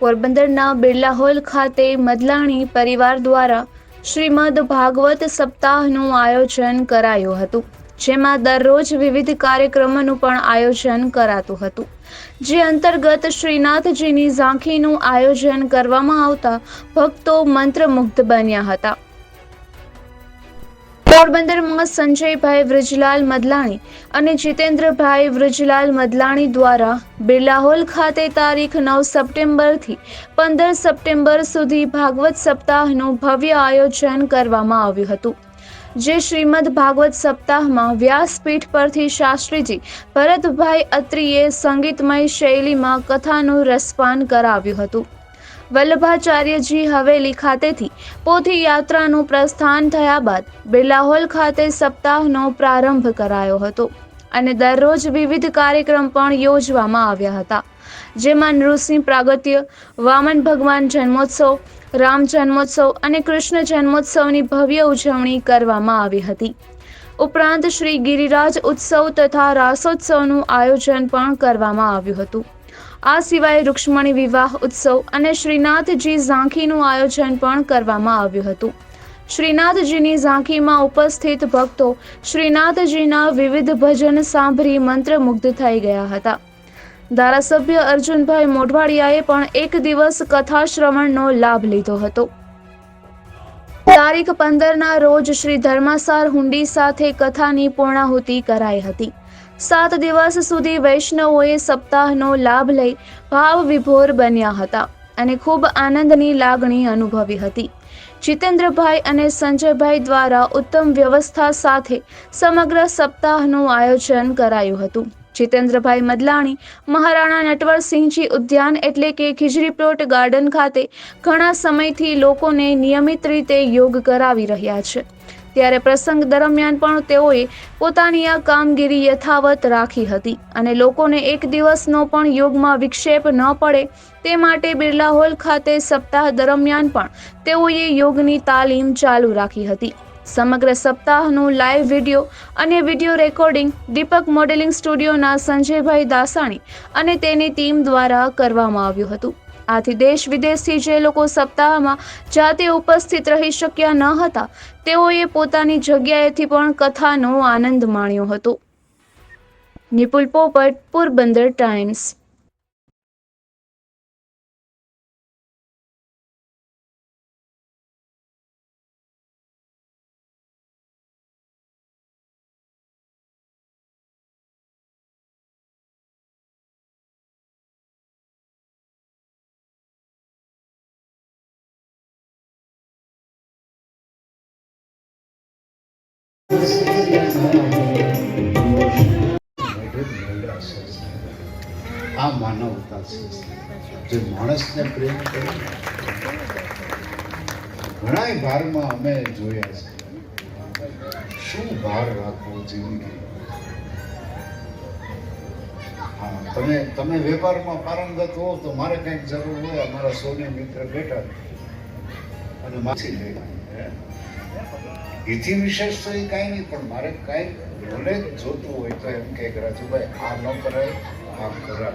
પોરબંદરના બિરલા હોલ ખાતે મદલાણી પરિવાર દ્વારા શ્રીમદ ભાગવત સપ્તાહનું આયોજન કરાયું હતું, જેમાં દરરોજ વિવિધ કાર્યક્રમોનું પણ આયોજન કરાતું હતું. જે અંતર્ગત શ્રીનાથજીની ઝાંખીનું આયોજન કરવામાં આવતા ભક્તો મંત્રમુગ્ધ બન્યા હતા. પોરબંદરમાં સંજયભાઈ વ્રજલાલ મદલાણી અને જીતેન્દ્રભાઈ વ્રજલાલ મદલાણી દ્વારા બિરલાહોલ ખાતે તારીખ નવ સપ્ટેમ્બરથી પંદર સપ્ટેમ્બર સુધી ભાગવત સપ્તાહનું ભવ્ય આયોજન કરવામાં આવ્યું હતું. જે શ્રીમદ ભાગવત સપ્તાહમાં વ્યાસપીઠ પરથી શાસ્ત્રીજી ભરતભાઈ અત્રીએ સંગીતમય શૈલીમાં કથાનું રસપાન કરાવ્યું હતું. વલ્લભાચાર્યજી હવેલી ખાતેથી પોથી યાત્રાનું પ્રસ્થાન થયા બાદ બિરલાહોલ ખાતે સપ્તાહનો પ્રારંભ કરાયો હતો અને દરરોજ વિવિધ કાર્યક્રમ પણ યોજવામાં આવ્યા હતા. જેમાં નૃસિંહ પ્રાગત્ય વામન ભગવાન જન્મોત્સવ, રામ જન્મોત્સવ અને કૃષ્ણ જન્મોત્સવની ભવ્ય ઉજવણી કરવામાં આવી હતી. ઉપરાંત શ્રી ગિરિરાજ ઉત્સવ તથા રાસોત્સવનું આયોજન પણ કરવામાં આવ્યું હતું. આ સિવાય રૂક્ષ્મણી વિવાહ ઉત્સવ અને શ્રીનાથજી ઝાંખીનું આયોજન પણ કરવામાં આવ્યું હતું. શ્રીનાથજીની ઝાંખીમાં ઉપસ્થિત ભક્તો શ્રીનાથજીના વિવિધ ભજન સાંભળી મંત્રમુગ્ધ થઈ ગયા હતા. ધારાસભ્ય અર્જુનભાઈ મોઢવાડિયાએ પણ એક દિવસ કથા શ્રવણનો લાભ લીધો હતો. તારીખ પંદરના રોજ શ્રી ધર્માસાર હુંડી સાથે કથાની પૂર્ણાહુતિ કરાઈ હતી. સાત દિવસ સુધી વૈષ્ણવોએ સપ્તાહનો લાભ લઈ ભાવ વિભોર બન્યા હતા અને ખૂબ આનંદની લાગણી અનુભવી હતી. જીતેન્દ્રભાઈ અને સંજયભાઈ દ્વારા ઉત્તમ વ્યવસ્થા સાથે સમગ્ર સપ્તાહનું આયોજન કરાયું હતું. જીતેન્દ્રભાઈ મદલાણી, મહારાણા નટવરસિંહજી ઉદ્યાન એટલે કે ખીજરી પ્લોટ ગાર્ડન ખાતે ઘણા સમયથી લોકોને નિયમિત રીતે યોગ કરાવી રહ્યા છે. ત્યારે પ્રસંગ દરમિયાન પણ તેઓએ પોતાની આ કામગીરી યથાવત રાખી હતી અને લોકોને એક દિવસનો પણ યોગમાં વિક્ષેપ ન પડે તે માટે બિરલા હોલ ખાતે સપ્તાહ દરમિયાન પણ તેઓએ યોગની તાલીમ ચાલુ રાખી હતી. સમગ્ર સપ્તાહનું લાઈવ વીડિયો અને વીડિયો રેકોર્ડિંગ દીપક મોડેલિંગ સ્ટુડિયોના સંજયભાઈ દાસાણી અને તેની ટીમ દ્વારા કરવામાં આવ્યું હતું. આથી દેશ વિદેશથી જે લોકો સપ્તાહમાં જાતે ઉપસ્થિત રહી શક્યા ન હતા, તેઓએ પોતાની જગ્યાએથી પણ કથાનો આનંદ માણ્યો હતો. નિપુલ પોપટ, પોરબંદર ટાઈમ્સ. આ માનવતા છે. જે માણસને પ્રેમ કરે ઘણા ભારમાં અમે જોયા છે. શું ભાર રાખવો જિંદગી? હા, તમે તમે વેપારમાં પારંગત હો તો મારે કંઈક જરૂર હોય, અમારા સોની મિત્ર બેઠા અને માછી લેવાની એથી વિશેષ તો એ કાંઈ નહીં, પણ મારે કાંઈક નોલેજ જોતું હોય તો એમ કે, રાજુભાઈ, આ ન કરાય આ કરાય.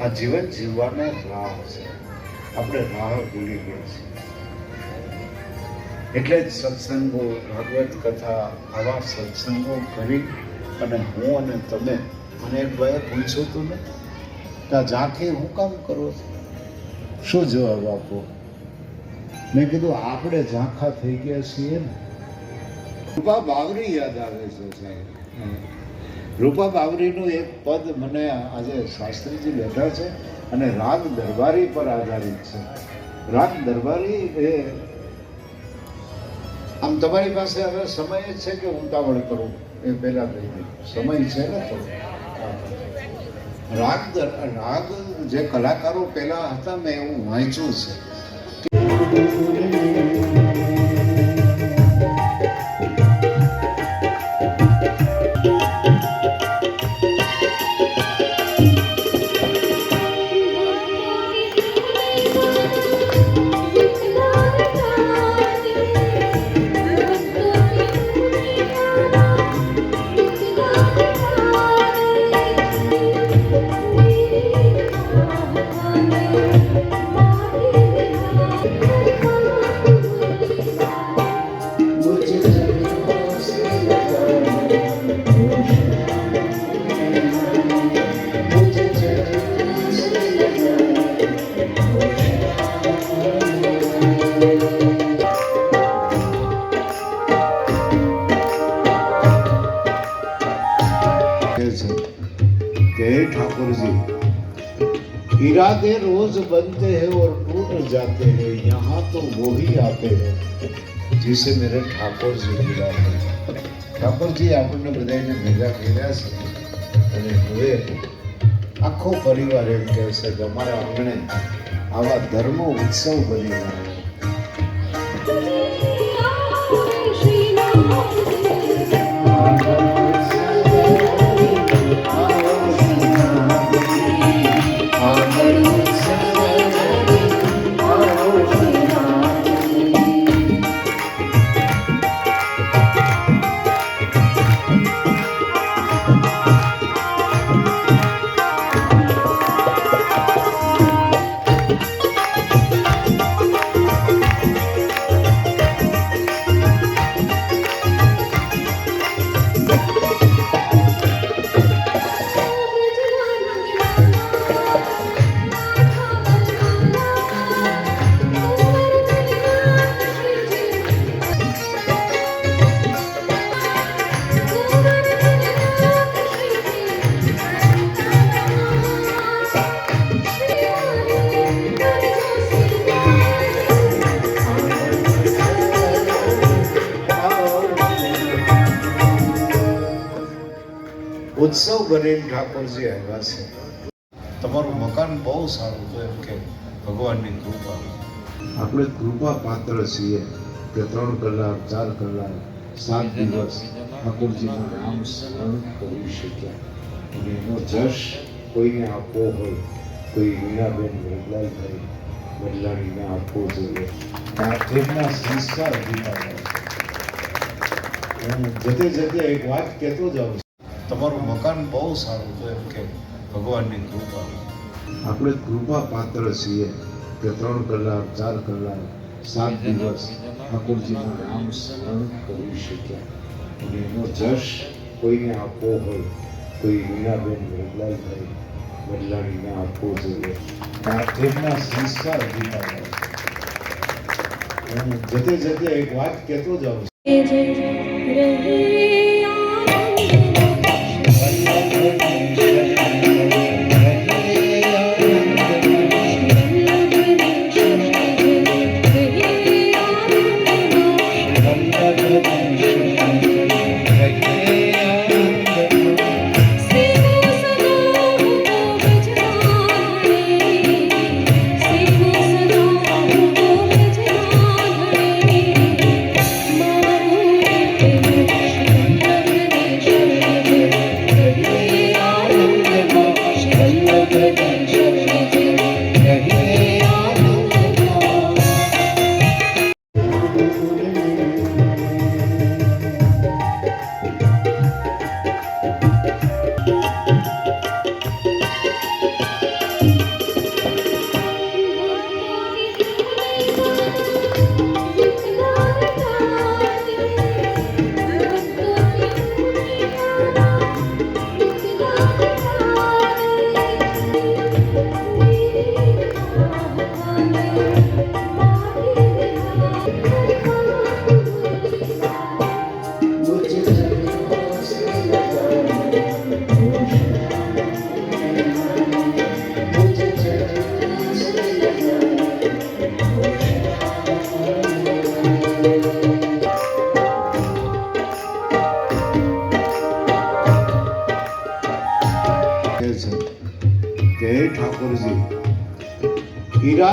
આ જીવન જીવવાનો રાહ છે. આપણે રાહ ભૂલી ગયા છીએ. એટલે જ સત્સંગો ભાગવત કથા, આવા સત્સંગો કરી અને હું અને તમે, મને એક ભાઈએ પૂછ્યું હતું ને, કે ઝાંખી હું કામ કરો છો? શું જવાબ આપો? મેં કીધું, આપણે ઝાંખા થઈ ગયા છીએ ને રૂપા બાવરી યાદ આવે છે સાહેબ. રૂપા બાવરીનું એક પદ મને આજે શાસ્ત્રીજી બેઠા છે અને રાગ દરબારી પર આધારિત છે. રાગ દરબારી એ આમ તમારી પાસે હવે સમય છે કે ઉતાવળ કરું? એ પહેલા કહી સમય છે ને થોડો? રાગ રાગ જે કલાકારો પહેલા હતા, મેં એવું વાંચ્યું છે. इरादे रोज बनते हैं और टूट जाते हैं यहाँ तो वो ही आते हैं जिसे मेरे ઠાકોરજી બોલાવે ઠાકોરજી આપણને બધાને ભેગા કર્યા છે અને હવે આખો પરિવાર એમ કહે છે કે અમારા આંગણે આવા ધર્મ ઉત્સવ બની ગયા ઉત્સવ બનીને ઠાકોરજી આવ્યા છે. તમારું મકાન બહુ સારું તો એમ કે ભગવાનની કૃપા આપણે કૃપા પાત્ર છીએ કે ત્રણ કલાક ચાર કલાક સાત દિવસ ઠાકોરજીનું નામ સ્મરણ કરી શક્યા. અને એનો જશ કોઈને આપવો હોય કોઈ વીણાબેન વડલાલભાઈ વડલાણીને આપવો જોઈએ. એમના સંસ્કાર અધિકાર હું જતે જતે એક વાત કહેતો જાઉં છું. તમારું મકાન બહુ સારું છે એમ કે ભગવાનની કૃપા. આપણે કૃપા પાત્ર છીએ કે ત્રણ કલાક ચાર કલાક સાત દિવસ ઠાકોરજીના નામ સ્મરણ કરી શક્યા અને એનો જશ કોઈને આપવો હોય કોઈ વીણાબેન વડલાલભાઈ વડલાણીને આપવો જોઈએ. આ તેમના સંસ્કાર અધિકારો હોય જતે જતે એક વાત કહેતો જાઉં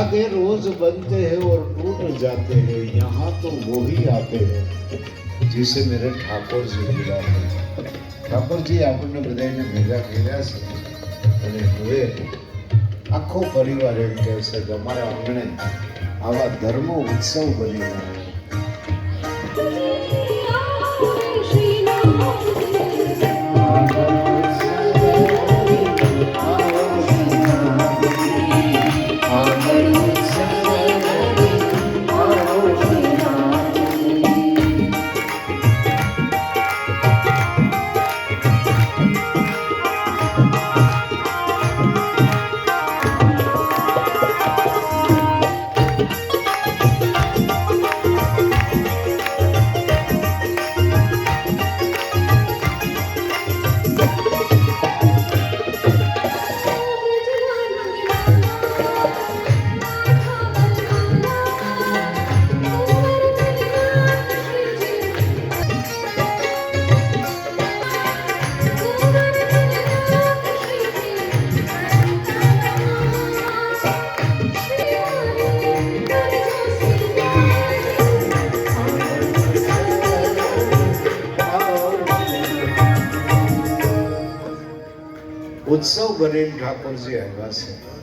इरादे रोज बनते हैं और टूट जाते हैं यहाँ तो वो ही आते हैं जिसे मेरे ઠાકોર जी बुलाते हैं ઠાકોરજી આપણને બધાને ભેગા કર્યા છે અને હવે આખો પરિવાર એમ કહે છે કે અમારા આંગણે આવા ધર્મ ઉત્સવ બની ગયા ઉત્સવ ગરીબ ઠાકોરજી આવ્યા છે.